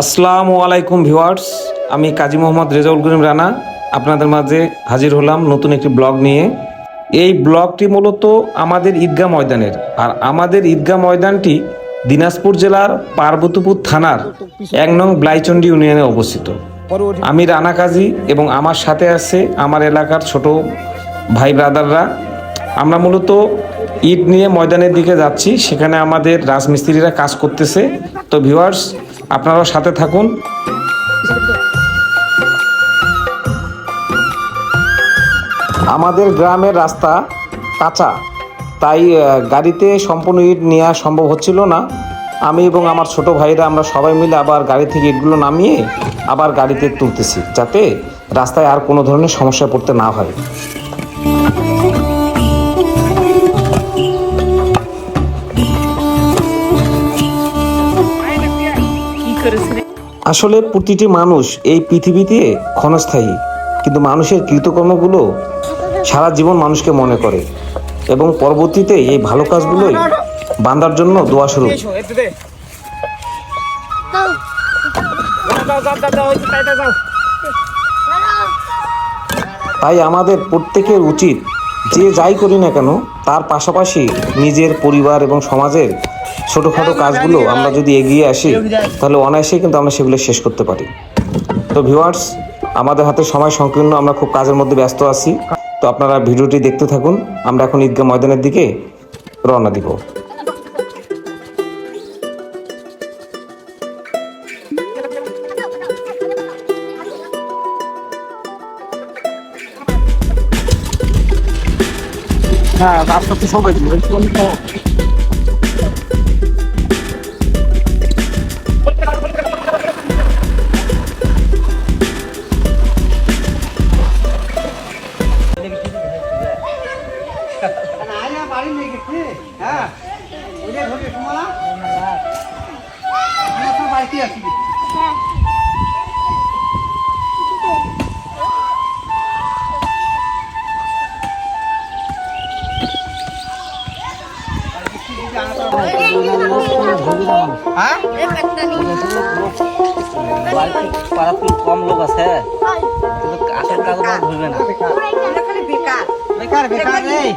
আসসালামু আলাইকুম ভিউয়ার্স, আমি কাজী মোহাম্মদ রেজাউল করিম রানা। আপনাদের মাঝে হাজির হলাম নতুন একটি ব্লগ নিয়ে। এই ব্লগটি মূলত আমাদের ঈদগাহ ময়দানের, আর আমাদের ঈদগাহ ময়দানটি দিনাজপুর জেলার পার্বতীপুর থানার এক নং ব্লাইচন্ডি ইউনিয়নে অবস্থিত। আমি রানা কাজী এবং আমার সাথে আছে আমার এলাকার ছোট ভাই ব্রাদাররা আমরা মূলত ইট নিয়ে ময়দানের দিকে যাচ্ছি। সেখানে আমাদের রাজমিস্ত্রিরা কাজ করতেছে। তো ভিউয়ার্স আপনারাও সাথে থাকুন। আমাদের গ্রামের রাস্তা কাঁচা। তাই গাড়িতে সম্পূর্ণ ইট নেওয়া সম্ভব হচ্ছিল না। আমি এবং আমার ছোট ভাইরা আমরা সবাই মিলে আবার গাড়ি থেকে ইটগুলো নামিয়ে আবার গাড়িতে তুলতেছি, যাতে রাস্তায় আর কোনো ধরনের সমস্যা পড়তে না হয়। আসলে প্রতিটি মানুষ এই পৃথিবীতে ক্ষণস্থায়ী, কিন্তু মানুষের কৃতকর্মগুলো সারা জীবন মানুষকে মনে করে এবং পরবর্তীতে এই ভালো কাজগুলোই বান্দার জন্য দোয়া শুরু। তাই আমাদের প্রত্যেকের উচিত যে যাই করি না কেন, তার পাশাপাশি নিজের পরিবার এবং সমাজের ছোটোখাটো কাজগুলো আমরা যদি এগিয়ে আসি তাহলে অনায়াসেই কিন্তু আমরা সেগুলো শেষ করতে পারি। তো ভিউয়ার্স আমাদের হাতে সময় সংকীর্ণ আমরা খুব কাজের মধ্যে ব্যস্ত আছি। তো আপনারা ভিডিওটি দেখতে থাকুন। আমরা এখন ঈদগাহ ময়দানের দিকে রওনা দিব। হ্যাঁ রাস্তা তো সবাই পাড়াতে কম লোক আছে কিন্তু আসল কাজ ধরবে না। বেকার। বেকার নেই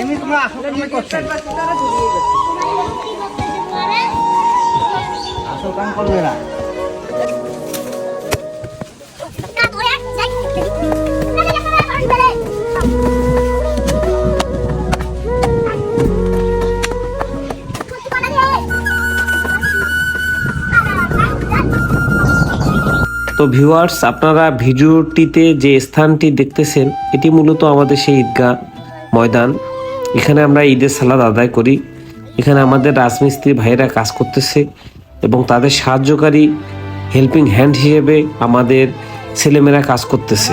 এমনি তোমরা আসল করছ। আসল কাম করবে না তো ভিউয়ার্স আপনারা ভিডিওটিতে যে স্থানটি দেখতেছেন এটি মূলত আমাদের সেই ঈদগাহ ময়দান। এখানে আমরা ঈদের সালাদ আদায় করি। এখানে আমাদের রাজমিস্ত্রি ভাইয়েরা কাজ করতেছে এবং তাদের সাহায্যকারী হেল্পিং হ্যান্ড হিসেবে আমাদের ছেলেমেয়েরা কাজ করতেছে।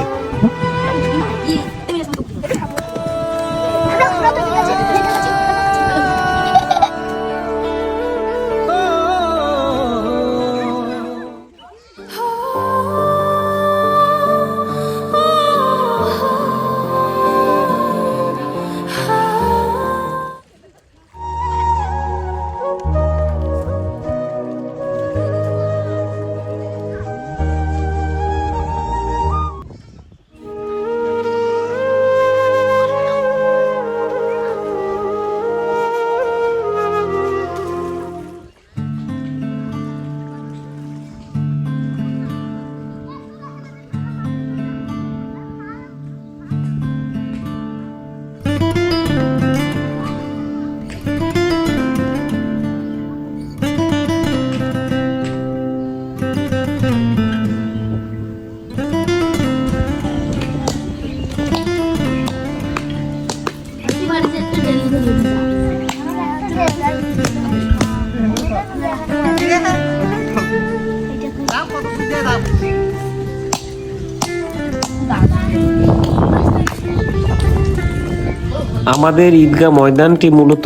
আমাদের ঈদগাহ ময়দানটি মূলত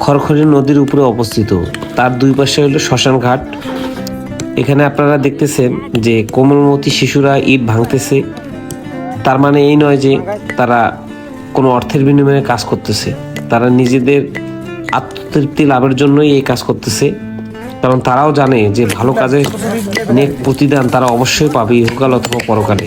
খড়খড়ি নদীর উপরে অবস্থিত। তার দুই পাশে হলো শ্মশান ঘাট। এখানে আপনারা দেখতেছেন যে কোমলমতি শিশুরা ইট ভাঙতেছে। তার মানে এই নয় যে তারা কোনো অর্থের বিনিময়ে কাজ করতেছে। তারা নিজেদের আত্মতৃপ্তি লাভের জন্যই এই কাজ করতেছে। কারণ তারাও জানে যে ভালো কাজে নেক প্রতিদান তারা অবশ্যই পাবে, ইহকাল অথবা পরকালে।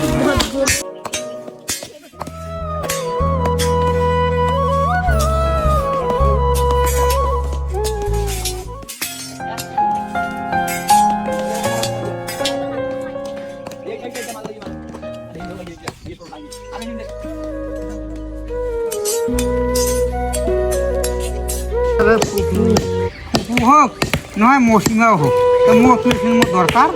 হোক নয় মৌসুমিও হোক। তো দৰকাৰ?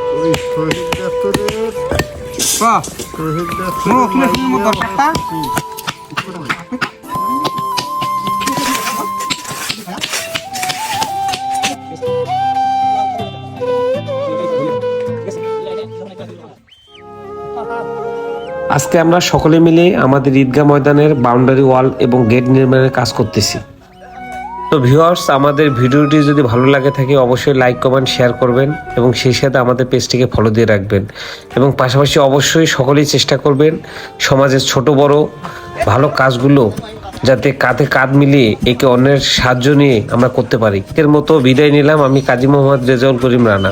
আজকে আমরা সকলে মিলে আমাদের ঈদগাহ ময়দানের বাউন্ডারি ওয়াল এবং গেট নির্মাণের কাজ করতেছি। তো ভিউয়ার্স, আমাদের ভিডিওটি যদি ভালো লাগে থাকে, অবশ্যই লাইক কমেন্ট শেয়ার করবেন এবং সেই সাথে আমাদের পেজটিকে ফলো দিয়ে রাখবেন। এবং পাশাপাশি অবশ্যই সকলেই চেষ্টা করবেন সমাজের ছোট, বড়, ভালো কাজগুলো যাতে কাঁধে কাঁধ মিলিয়ে একে অন্যের সাহায্য নিয়ে আমরা করতে পারি। এর মতো বিদায় নিলাম। আমি কাজী মোহাম্মদ রেজাউল করিম রানা।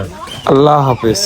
আল্লাহ হাফেজ।